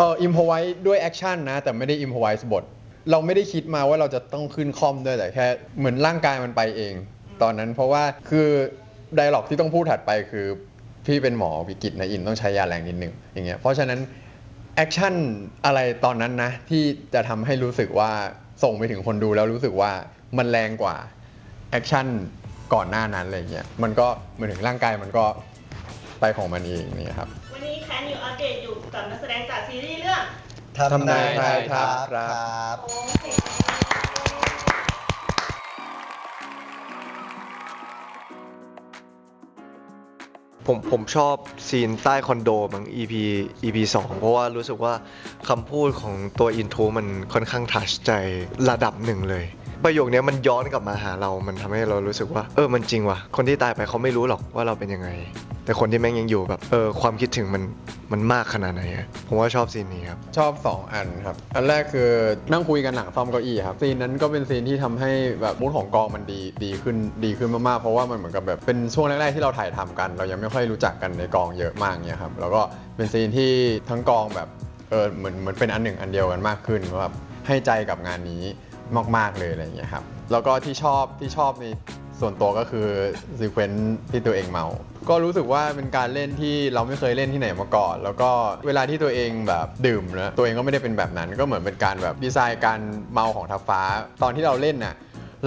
เอออิมพอไว้ด้วยแอคชั่นนะ แต่ไม่ได้อิมพอไว้บท เราไม่ได้คิดมาว่าเราจะต้องขึ้นคอมด้วยแต่แค่เหมือนร่างกายมันไปเอง ตอนนั้นเพราะว่าคือไดร็อกที่ต้องพูดถัดไปคือพี่เป็นหมอวิกฤตนะอินต้องใช้ยาแรงนิดนึงอย่างเงี้ยเพราะฉะนั้นแอคชั่นอะไรตอนนั้นนะ ที่จะทำให้รู้สึกว่าส่งไปถึงคนดูแล้วรู้สึกว่ามันแรงกว่าแอคชั่นก่อนหน้านั้นอะไรเงี้ยมันก็เหมือนถึงร่างกายมันก็ไปของมันเองนี่ครับวันนี้แคนอยู่อัปเดตอยู่ กับนักแสดงจากซีรีส์เรื่องทำนายทายทัพคครัรับโอเคผมผมชอบซีนใต้คอนโดมั้ง EP EP 2 เพราะว่ารู้สึกว่าคำพูดของตัวอินโทรมันค่อนข้างทัชใจระดับหนึ่งเลย ประโยคเนี้ยมันย้อนกลับมาหาเรา มันทำให้เรารู้สึกว่า เออมันจริงว่ะ คนที่ตายไปเขาไม่รู้หรอกว่าเราเป็นยังไง แต่คนที่แม่งยังอยู่แบบเออความคิดถึงมันมันมากขนาดไหนอะผมว่าชอบซีนนี้ครับ ชอบ 2 อันครับ อันแรกคือนั่งคุยกันหลังซ่อมเก้าอี้ครับ ซีนนั้นก็เป็นซีนที่ทำให้แบบมูดของกองมันดีดีขึ้นดีขึ้นมากๆ เพราะว่ามันเหมือนกับแบบเป็นช่วงแรกๆที่เราถ่ายทำกัน เรายังไม่ค่อยรู้จักกันในกองเยอะมากเนี่ยครับ แล้วก็เป็นซีนที่ทั้งกองแบบเออเหมือนเหมือนเป็นอันหนึ่งอันเดียวกันมากขึ้นว่าแบบให้ใจกับงานนี้มาก ๆเลยอะไรอย่างเงี้ยครับ แล้วก็ที่ชอบที่ชอบในส่วนตัวก็คือซีเควนซ์ที่ตัวเองเมา ก็รู้สึกว่าเป็นการเล่นที่เราไม่เคยเล่นที่ไหนมาก่อน แล้วก็เวลาที่ตัวเองแบบดื่มนะตัวเองก็ไม่ได้เป็นแบบนั้น ก็เหมือนเป็นการแบบดีไซน์การเมาของทัพฟ้า ตอนที่เราเล่นน่ะ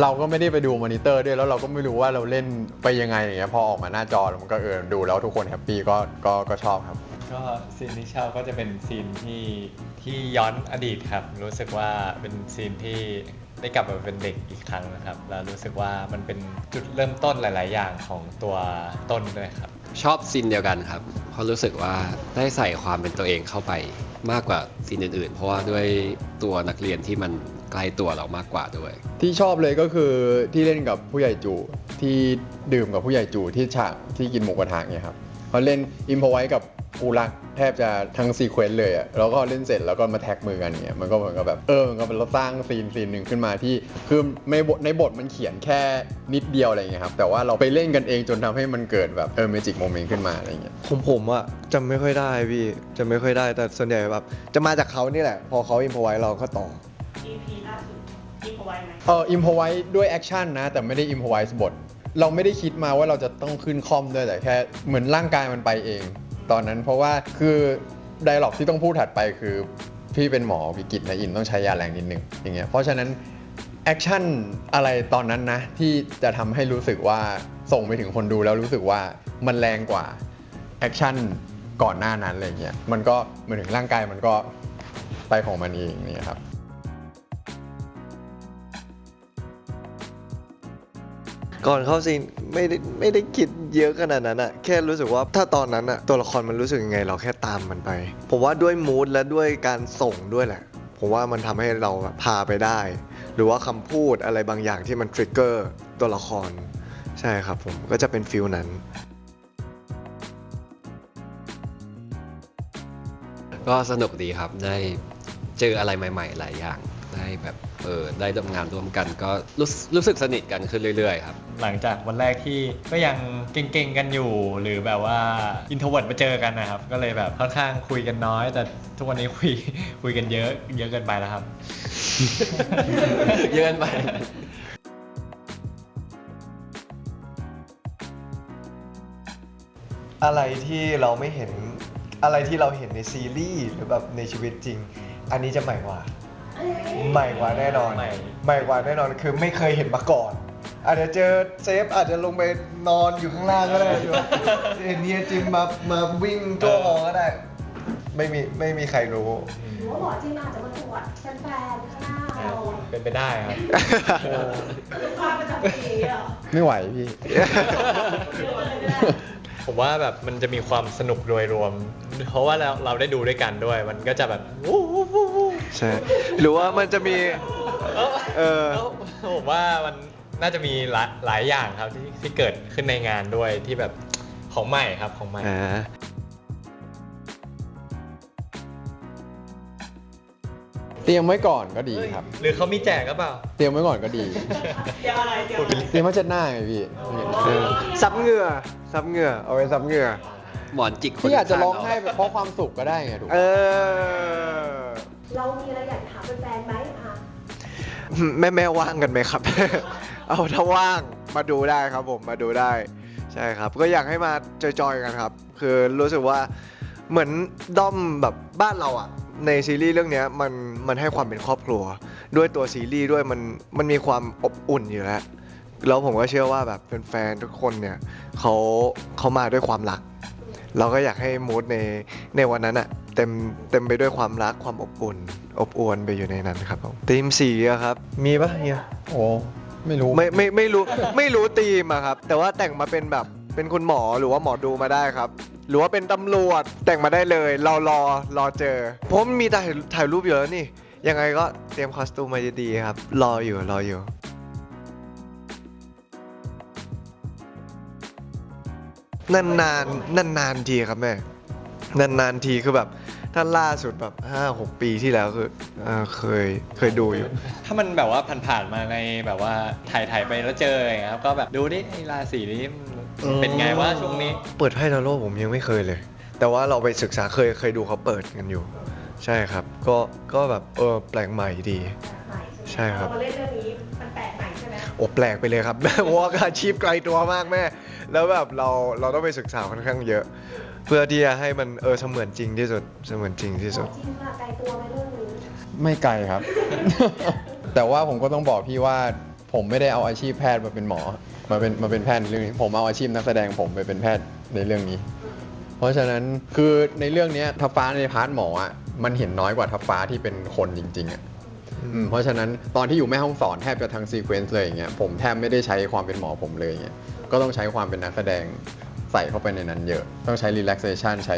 เราก็ไม่ได้ไปดูมอนิเตอร์ด้วยแล้วเราก็ไม่รู้ว่าเราเล่นไปยังไงอย่างเงี้ยพอออกมาหน้าจอมันก็เออดูแล้วทุกคนแฮปปี้ก็ก็ก็ชอบครับ ก็ซีนที่ชอบก็จะเป็นซีนที่ที่ย้อนอดีตครับ รู้สึกว่าเป็นซีนที่ ได้กลับมาเป็นเด็กอีกครั้งนะครับ แล้วรู้สึกว่ามันเป็นจุดเริ่มต้นหลาย ๆ อย่างของตัวต้นด้วยครับ ชอบซีนเดียวกันครับ เพราะรู้สึกว่าได้ใส่ความเป็นตัวเองเข้าไปมากกว่าซีนอื่น ๆ เพราะว่าด้วยตัวนักเรียนที่มันใกล้ตัวเรามากกว่าด้วย ที่ชอบเลยก็คือที่เล่นกับผู้ใหญ่จู่ที่ดื่มกับผู้ใหญ่จู่ที่ฉากที่กินหมูกระทะเนี่ยครับเขาเล่นอิมพอไว้กับ กูรักแทบจะทั้งซีเควนต์เลยอะแล้วก็เล่นเสร็จแล้วก็มาแท็กมือกันเนี่ยมันก็เหมือนกับแบบเออมันก็เป็นเราสร้างซีนซีนหนึ่งขึ้นมาที่คือในบทในบทมันเขียนแค่นิดเดียวอะไรอย่างเงี้ยครับแต่ว่าเราไปเล่นกันเองจนทำให้มันเกิดแบบเออเมจิกโมเมนต์ขึ้นมาอะไรอย่างเงี้ยผมผมอะจำไม่ค่อยได้พี่จำไม่ค่อยได้แต่ส่วนใหญ่แบบจะมาจากเขานี่แหละ พอเขาอินพอไว้เราก็ต่อ EP ล่าสุดอีพอไว้ไหมเอออิมพอไว้ด้วยแอคชั่นนะ แต่ไม่ได้อิมพอไว้บทเราไม่ได้คิดมาว่าเราจะต้องขึ้นคอมด้วยแต่แค่เหมือนร่างกายมันไปเอง ตอนนั้น เพราะว่าคือไดร็อกที่ต้องพูดถัดไปคือพี่เป็นหมอวิกฤตนะอินต้องใช้ยาแรงนิดนึงอย่างเงี้ยเพราะฉะนั้นแอคชั่นอะไรตอนนั้นนะ ที่จะทำให้รู้สึกว่าส่งไปถึงคนดูแล้วรู้สึกว่ามันแรงกว่าแอคชั่นก่อนหน้านั้นอะไรเงี้ยมันก็เหมือนถึงร่างกายมันก็ไปของมันเองนี่ครับ ก่อนเข้าซีนไม่ได้ไม่ได้คิดเยอะขนาดนั้นอะแค่รู้สึกว่าถ้าตอนนั้นอะตัวละครมันรู้สึกยังไง เราแค่ตามมันไป ผมว่าด้วยมูดและด้วยการส่งด้วยแหละ ผมว่ามันทำให้เราพาไปได้ หรือว่าคำพูดอะไรบางอย่างที่มันทริกเกอร์ตัวละคร ใช่ครับผมก็จะเป็นฟิลนั้นก็สนุกดีครับได้เจออะไรใหม่ ๆ หลายอย่างได้แบบ เออได้ทำงานร่วมกันก็รู้สึกรู้สึกสนิทกันขึ้นเรื่อยๆครับ หลังจากวันแรกที่ก็ยังเก่งๆกันอยู่ หรือแบบว่าอินโทรเวิร์ดมาเจอกันนะครับ ก็เลยแบบค่อนข้างคุยกันน้อย แต่ทุกวันนี้คุยคุยกันเยอะ เยอะเกินไปแล้วครับ เยอะเกินไปอะไรที่เราไม่เห็นอะไรที่เราเห็นในซีรีส์หรือแบบในชีวิตจริง อันนี้จะใหม่กว่า ใหม่กว่าแน่นอน ใหม่ ใหม่กว่าแน่นอนคือไม่เคยเห็นมาก่อน อาจจะเจอเซฟอาจจะลงไปนอนอยู่ข้างล่างก็ได้อยู่เห็นเฮียจิมมามาวิ่งตัวหอก็ได้ ไม่มีไม่มีใครรู้ หรือว่าหมอจีนอาจจะมาตรวจแฟนๆข้างหน้าเราเป็นไปได้ครับสุขภาพประจำปีเหรอไม่ไหวพี่เยอะเลยก็ได้ผมว่าแบบมันจะมีความสนุกโดยรวม เพราะว่าเราเราได้ดูด้วยกันด้วย มันก็จะแบบวู้วู้วู้วู้ ใช่หรือว่ามันจะมี เออ แล้วผมว่ามันน่าจะมีหลายหลายอย่างครับที่ที่เกิดขึ้นในงานด้วยที่แบบของใหม่ครับของใหม่ อ่าเตรียมไว้ก่อนก็ดีครับ หรือเขามีแจกก็เปล่า เตรียมไว้ก่อนก็ดี เดี๋ยวอะไรเดี๋ยวอะไร เตรียมไว้เช็ดหน้าไงพี่เออซับเหงื่อซับเหงื่อเอาไว้ซับเหงื่อหมอนจิกคนพี่อาจจะร้องข้าไห้เพราะความสุขก็ได้ไงถูกเอ เรามีอะไรอยากถามแฟนไหมคะแม่แม่ว่างกันไหมครับ เอาถ้าว่างมาดูได้ครับผมมาดูได้ ใช่ครับ ก็อยากให้มาจอยๆกันครับ คือรู้สึกว่าเหมือนด้อมแบบบ้านเราอะในซีรีส์เรื่องนี้มันมันให้ความเป็นครอบครัว ด้วยตัวซีรีส์ด้วยมันมันมีความอบอุ่นอยู่แล้วแล้วผมก็เชื่อว่าแบบแฟนๆทุกคนเนี่ยเขาเขามาด้วยความรัก เราก็อยากให้มูดในในวันนั้นอะเต็มเต็มไปด้วยความรักความอบอุ่น อบอวลไปอยู่ในนั้นครับผมทีมสีอะครับ มีปะเฮียโอ้ไม่รู้ไม่ไม่ไม่รู้ไม่รู้ทีมอะครับ แต่ว่าแต่งมาเป็นแบบเป็นคุณหมอหรือว่าหมอดูมาได้ครับ หรือว่าเป็นตำรวจแต่งมาได้เลย เรารอรอเจอ ผมมีถ่ายถ่ายรูปเยอะนี่ ยังไงก็เตรียมคอสตูมมาดีๆครับ รออยู่รออยู่ นานนานนานนานๆทีครับแม่นานนานๆทีคือแบบถ้าล่าสุดแบบห้าหกปีที่แล้วคือเอ่อเคยเคยดูอยู่ ถ้ามันแบบว่าผ่านๆมาในแบบว่าถ่ายถ่ายๆไปแล้วเจออย่างเงี้ยครับก็แบบดูดิไอ้ราศีนี้มันเป็นไงว่าช่วงนี้ เปิดไพ่ทาโร่ผมยังไม่เคยเลย แต่ว่าเราไปศึกษาเคยเคยดูเขาเปิดกันอยู่ ใช่ครับ ก็ก็แบบเออแปลกใหม่ดี ใช่ครับเรามาเล่นเรื่องนี้มันแปลกใหม่ใช่ไหม โอ้แปลกไปเลยครับเพราะว่าอาชีพไกลตัวมากแม่ แล้วแบบเราเราต้องไปศึกษาค่อนข้างเยอะ เพื่อที่จะให้มันเออเสมือนจริงที่สุดเสมือนจริงที่สุด จริงค่ะไกลตัวไปเรื่องนี้ไม่ไกลครับ แต่ว่าผมก็ต้องบอกพี่ว่าผมไม่ได้เอาอาชีพแพทย์มาเป็นหมอ มาเป็นมาเป็นแพทย์ในเรื่องนี้ ผมเอาอาชีพนักแสดงผมไปเป็นแพทย์ในเรื่องนี้ เพราะฉะนั้นคือในเรื่องเนี้ยทัพฟ้าในพาร์ทหมออะมันเห็นน้อยกว่าทัพฟ้าที่เป็นคนจริงๆอะ อืมเพราะฉะนั้นตอนที่อยู่แม่ห้องสอนแทบจะทั้งซีเควนซ์เลยอย่างเงี้ยผมแทบไม่ได้ใช้ความเป็นหมอผมเลยอย่างเงี้ยก็ต้องใช้ความเป็นนักแสดงใส่เข้าไปในนั้นเยอะ ต้องใช้ relaxation ใช้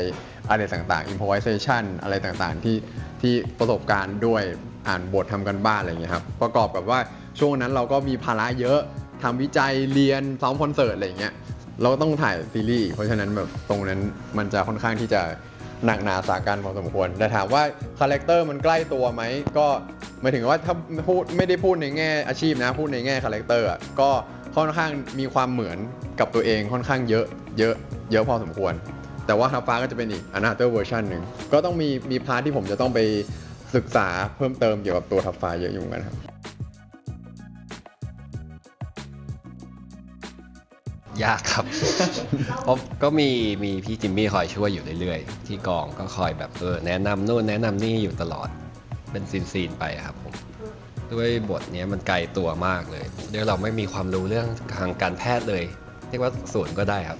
อะไรต่างๆ improvisation อะไรต่างๆ ที่ที่ประสบการณ์ด้วยอ่านบททำกันบ้านอะไรอย่างเงี้ยครับ ประกอบกับว่าช่วงนั้นเราก็มีภาระเยอะทำวิจัยเรียนซ้อมคอนเสิร์ตอะไรอย่างเงี้ย เราก็ต้องถ่ายซีรีส์เพราะฉะนั้นแบบตรงนั้นมันจะค่อนข้างที่จะ หนักหนาสาการพอสมควร แต่ถามว่าคาแรคเตอร์มันใกล้ตัวไหมก็หมายถึงว่าถ้าพูดไม่ได้พูดในแง่อาชีพนะ พูดในแง่คาแรคเตอร์อะก็ค่อนข้างมีความเหมือนกับตัวเองค่อนข้างเยอะเยอะเยอะพอสมควร แต่ว่าทัพฟ้าก็จะเป็นอีก another version หนึ่งก็ต้องมีมีพาร์ทที่ผมจะต้องไปศึกษาเพิ่มเติมเกี่ยวกับตัวทัพฟ้าเยอะอยู่นกันครับ ยากครับ เพราะก็มีมีพี่จิมมี่คอยช่วยอยู่เรื่อยๆ ที่กองก็คอยแบบเออแนะนำนู่นแนะนำนี่อยู่ตลอด เป็นซีนๆไปครับผม ด้วยบทเนี้ยมันไกลตัวมากเลยด้วยเราไม่มีความรู้เรื่องทางการแพทย์เลย เรียกว่าศูนย์ก็ได้ครับ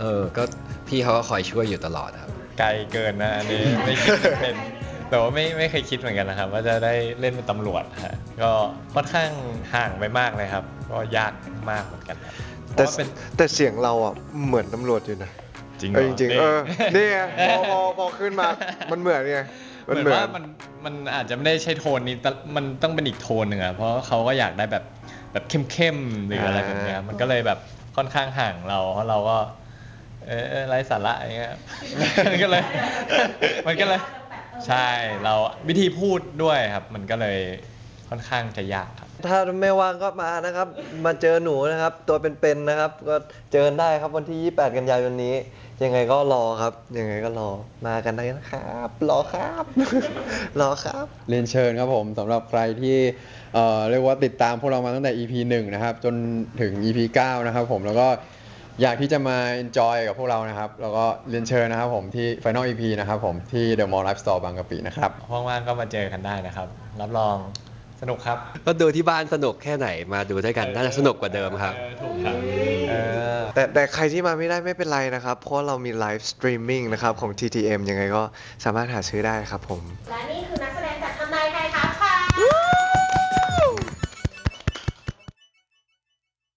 เออ ก็พี่เขาก็คอยช่วยอยู่ตลอดครับ ไกลเกินนะอันนี้ไม่คิดว่าเป็น แต่ว่าไม่ไม่เคยคิดเหมือนกันนะครับ ว่าจะได้เล่นเป็นตำรวจฮะก็ค่อนข้างห่างไปมากเลยครับ ก็ยากมากเหมือนกันครับเพแต่ราะว่าเป็นแต่เสียงเราอะเหมือนตำรวจอยู่นะจริงเออจริงๆเออนี่ไงพอพอพอขึ้นมามันเหมือนไงเหมือนว่ามันมันอาจจะไม่ได้ใช่โทนนี้แต่มันต้องเป็นอีกโทนหนึ่งอะเพราะเขาก็อยากได้แบบแบบเข้มๆหรืออะไรแบบเนี้ยมันก็เลยแบบค่อนข้างห่างเราเพราะเราก็ เออเออไร้สาระอย่างเงี้ยมันก็เลย มันก็เลย ใช่เราวิธีพูดด้วยครับ มันก็เลยค่อนข้างจะยากครับ ถ้าไม่ว่างก็มานะครับ มาเจอหนูนะครับ ตัวเป็นๆนะครับ ก็เจอกันได้ครับวันที่ 28 กันยายนนี้ ยังไงก็รอครับ ยังไงก็รอมากันได้นะครับ รอครับ รอครับ เรียนเชิญครับผมสำหรับใครที่เอ่อเรียกว่าติดตามพวกเรามาตั้งแต่ EP 1 นะครับ จนถึง EP 9 นะครับผมแล้วก็ อยากที่จะมา enjoy กับพวกเรานะครับ แล้วก็เรียนเชิญนะครับผมที่ Final EP นะครับผมที่ The Mall Life Store บางกะปินะครับ ว่างๆก็มาเจอกันได้นะครับ รับรองสนุกครับก็ดูที่บ้านสนุกแค่ไหนมาดูด้วยกันน่าจะสนุกกว่าเดิมครับออถูกครับเออแต่แต่ใครที่มาไม่ได้ไม่เป็นไรนะครับ เพราะเรามีไลฟ์สตรีมมิ่งนะครับของ TTM ยังไงก็สามารถหาซื้อได้ครับผม และนี่คือ